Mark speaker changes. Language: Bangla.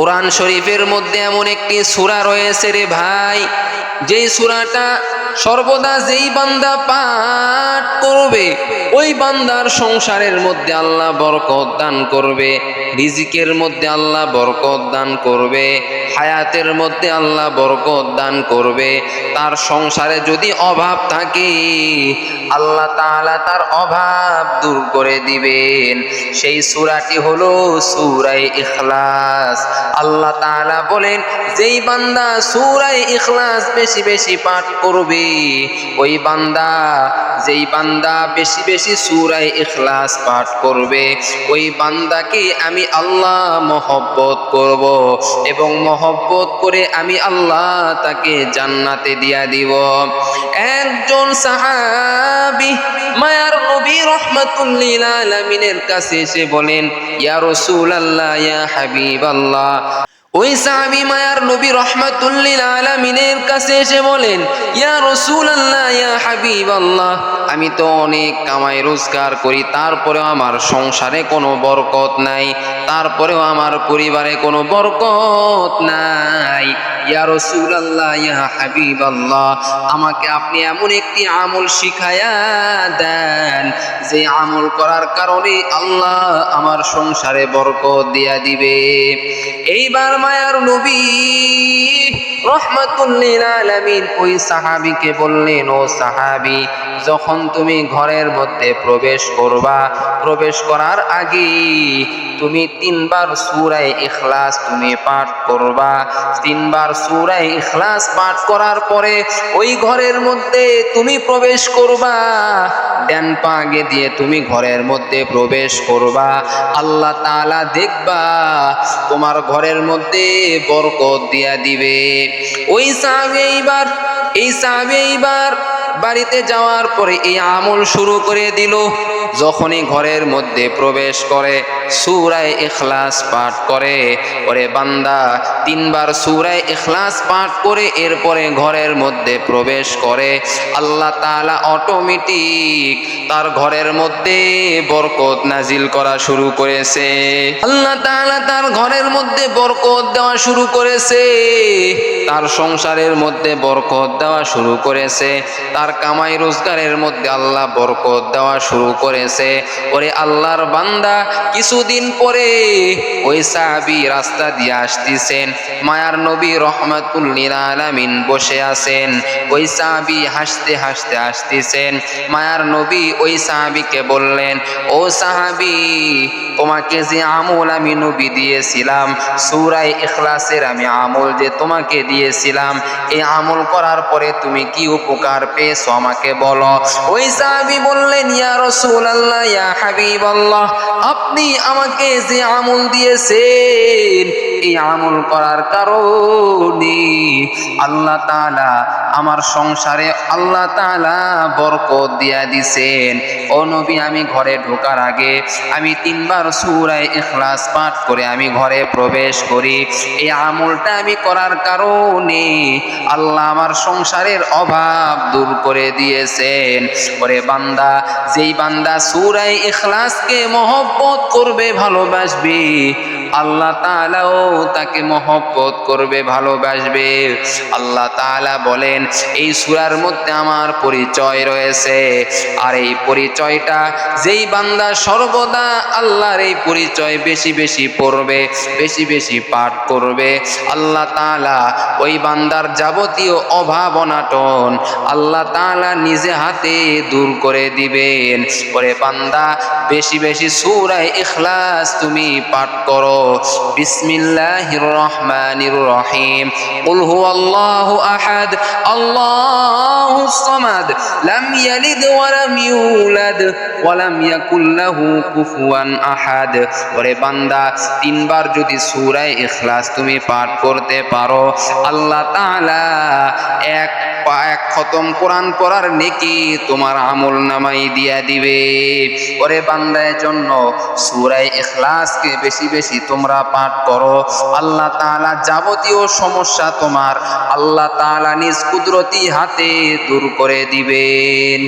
Speaker 1: কোরআন শরীফের মধ্যে এমন একটি সুরা রয়েছে রে ভাই, যেই সুরাটা সর্বদা যেই বান্দা পাঠ করবে, ওই বান্দার সংসারের মধ্যে আল্লাহ বরকত দান করবে, রিজিকের মধ্যে আল্লাহ বরকত দান করবে। হায়াতের মধ্যে আল্লাহ বরকত দান করবে। তার সংসারে যদি অভাব থাকে, আল্লাহ তাআলা তার অভাব দূর করে দিবেন। সেই সূরাটি হলো সূরায়ে ইখলাস। আল্লাহ তাআলা বলেন, যেই বান্দা সূরায়ে ইখলাস বেশি বেশি পাঠ করবে, ওই বান্দা যেই বান্দা বেশি বেশি সূরায়ে ইখলাস পাঠ করবে, ওই বান্দাকে আমি আল্লাহ মহব্বত করব এবং মহব্বত করে আমি আল্লাহ তাকে জান্নাতে দিয়া দিব। একজন সাহাবী মায়ার নবী রহমাতুল্লিল আলামিনের কাছে এসে বলেন, ইয়া রাসূলুল্লাহ, ইয়া হাবিবাল্লাহ। ওই সাহাবী মায়ার নবী রহমাতুল্লিল আলামিনের কাছে এসে বলেন, ইয়া রাসূলুল্লাহ, ইয়া হাবিবাল্লাহ। আমি তো অনেক কামাই রোজগার করি, তারপরেও আমার সংসারে কোনো বরকত নাই, তারপরেও আমার পরিবারে কোনো বরকত নাই। আমাকে আপনি এমন একটি আমল শিখায়া দেন, যে আমল করার কারণে আল্লাহ আমার সংসারে বরকত দিয়া দিবে। এইবার মায়ার নবী রহমাতুল্লিল আলামিন ওই সাহাবিকে বললেন, ও সাহাবী যখন তুমি ঘরের মধ্যে প্রবেশ করবা, প্রবেশ করার আগে তুমি তিনবার সূরায়ে ইখলাস তুমি পাঠ করবা। তিনবার সূরায়ে ইখলাস পাঠ করার পরে ওই ঘরের মধ্যে তুমি প্রবেশ করবা। ডান পা আগে দিয়ে তুমি ঘরের মধ্যে প্রবেশ করবা। আল্লাহ তালা দেখবা তোমার ঘরের মধ্যে বরকত দিয়া দিবে। ওই সাহাবী এইবার, এই সাহাবী এইবার বাড়িতে যাওয়ার পরে এই আমল শুরু করে দিল। যখনই ঘরের মধ্যে প্রবেশ করে, সুরায় ইখলাস পাঠ করে। ওরে বান্দা, তিনবার সুরায় ইখলাস পাঠ করে এরপরে ঘরের মধ্যে প্রবেশ করে। আল্লাহ তাআলা অটোমেটিক তার ঘরের মধ্যে বরকত নাজিল করা শুরু করেছে। আল্লাহ তাআলা তার ঘরের মধ্যে বরকত দেওয়া শুরু করেছে। তার সংসারের মধ্যে বরকত দেওয়া শুরু করেছে। তার কামাই রোজগারের মধ্যে আল্লাহ বরকত দেওয়া শুরু করেছে ওরে আল্লাহর বান্দা, কিছুদিন পরে ওই সাহাবি রাস্তা দিয়ে আসতেছেন। মায়ার নবী রহমাতুল্লিল আলামিন বসে আছেন। ওই সাহাবি হাসতে হাসতে আসতেছেন। মায়ার নবী ওই সাহাবিকে বললেন, ও সাহাবি, তোমাকে যে আমল আমি নবী দিয়েছিলাম সুরাই ইখলাসের আমি আমল যে তোমাকে দিয়েছিলাম, এই আমল করার পরে তুমি কি উপকার পেয়েছ আমাকে বলো? ওই সাহাবি বললেন, ইয়া রাসূলুল্লাহ ইয়া আপনি আমাকে যে আমল দিয়েছেন এই আমল করার কারণে আল্লাহ আমার সংসারে আল্লাহ তালা বরকত দিয়া দিছেন। ও নবী, আমি ঘরে ঢোকার আগে আমি তিনবার সূরায়ে ইখলাস পাঠ করে আমি ঘরে প্রবেশ করি। এই আমলটা আমি করার কারণে আল্লাহ আমার সংসারের অভাব দূর করে দিয়েছেন। ওরে বান্দা, যেই বান্দা সূরায়ে ইখলাসকে মহব্বত করবে, ভালোবাসবে আল্লাহ তাআলাও তাকে মহব্বত করবে, ভালোবাসবে। আল্লাহ তাআলা বলেন, এই সূরার মধ্যে আমার পরিচয় রয়েছে। আর এই পরিচয়টা যেই বান্দা সর্বদা আল্লাহর এই পরিচয় বেশি বেশি পড়বে, বেশি বেশি পাঠ করবে। আল্লাহ তাআলা ওই বান্দার যাবতীয় অভাব, অনাটন আল্লাহ তাআলা নিজে হাতে দূর করে দিবেন। ওরে বান্দা, বেশি বেশি সূরায়ে ইখলাস তুমি পাঠ করো। বিসমিল্লাহির রহমানির রহিম কুল হুয়াল্লাহু আহাদ আল্লাহুস সামাদ, লাম ইয়ালিদ ওয়া লাম ইউলাদ, ওয়া লাম ইয়াকুল লাহু কুফুয়ান আহাদ। ওরে বান্দা, তিনবার যদি সূরা ইখলাস তুমি পাঠ করতে পারো, আল্লাহ তাআলা এক পা এক খতম কোরআন পড়ার নেকি তোমার আমল নামাই দিয়া দিবে। ওরে বান্দার জন্য সুরাই এখলাসকে বেশি বেশি তোমরা পাঠ করো। আল্লাহ তাআলা যাবতীয় সমস্যা তোমার আল্লাহ তাআলা নিজ কুদরতি হাতে দূর করে দিবেন।